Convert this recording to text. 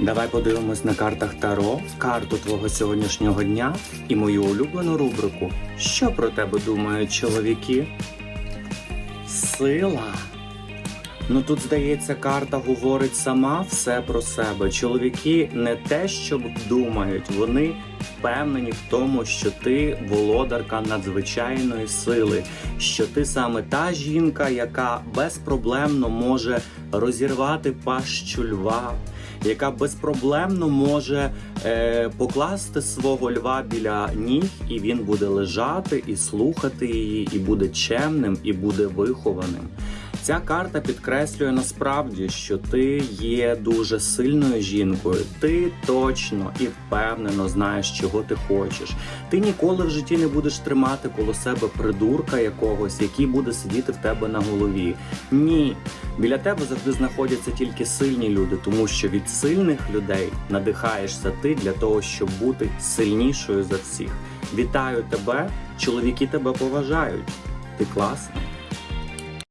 Давай подивимось на картах Таро, карту твого сьогоднішнього дня і мою улюблену рубрику. Що про тебе думають чоловіки? Сила. Ну тут, здається, карта говорить сама все про себе. Чоловіки не те, що думають, вони впевнені в тому, що ти володарка надзвичайної сили, що ти саме та жінка, яка безпроблемно може розірвати пащу льва, яка безпроблемно може е, покласти свого льва біля ніг, і він буде лежати і слухати її, і буде чемним, і буде вихованим. Ця карта підкреслює насправді, що ти є дуже сильною жінкою. Ти точно і впевнено знаєш, чого ти хочеш. Ти ніколи в житті не будеш тримати коло себе придурка якогось, який буде сидіти в тебе на голові. Ні, біля тебе завжди знаходяться тільки сильні люди, тому що від сильних людей надихаєшся ти для того, щоб бути сильнішою за всіх. Вітаю тебе, чоловіки тебе поважають. Ти класна.